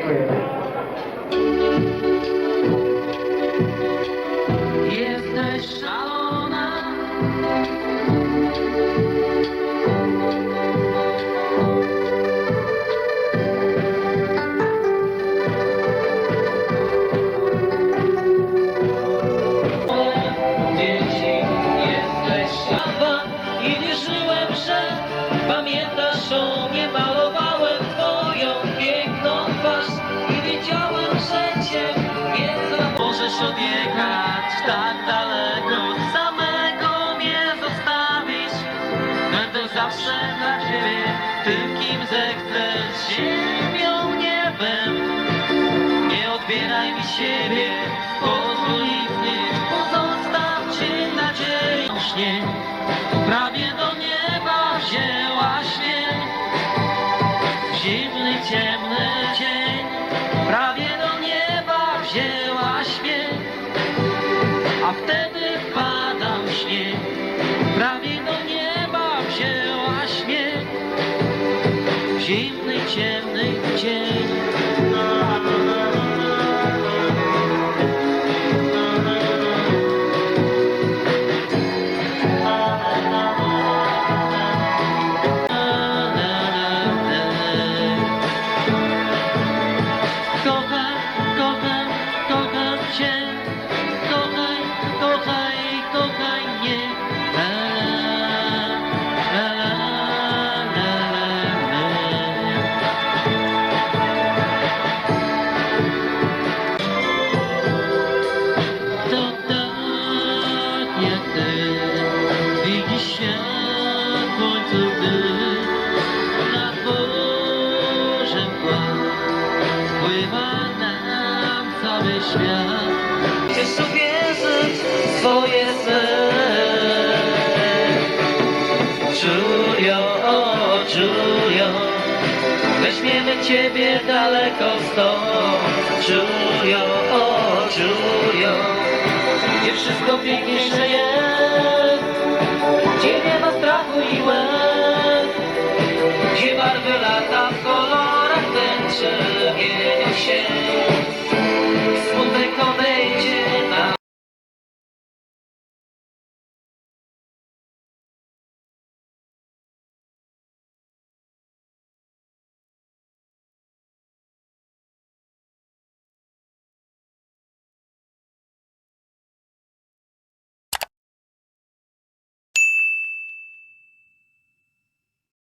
Dziękujemy. Jesteś szalona. Dzieci, jesteś szalona. I wierzyłem, że pamiętasz o mnie. odjechać tak daleko, samego mnie zostawić, będę zawsze dla ciebie tym, kim zechcesz, ziemią, niebem. Nie odbieraj mi siebie, pozwól istnieć, pozostaw cię nadzieją śnie. Prawie do nieba wzięłaś mnie, zimny, ciemny dzień. Świat. Chcesz uwierzyć w swoje sny Julio, o Julio Weźmiemy ciebie daleko stąd Julio, o Julio Gdzie wszystko piękniejsze jest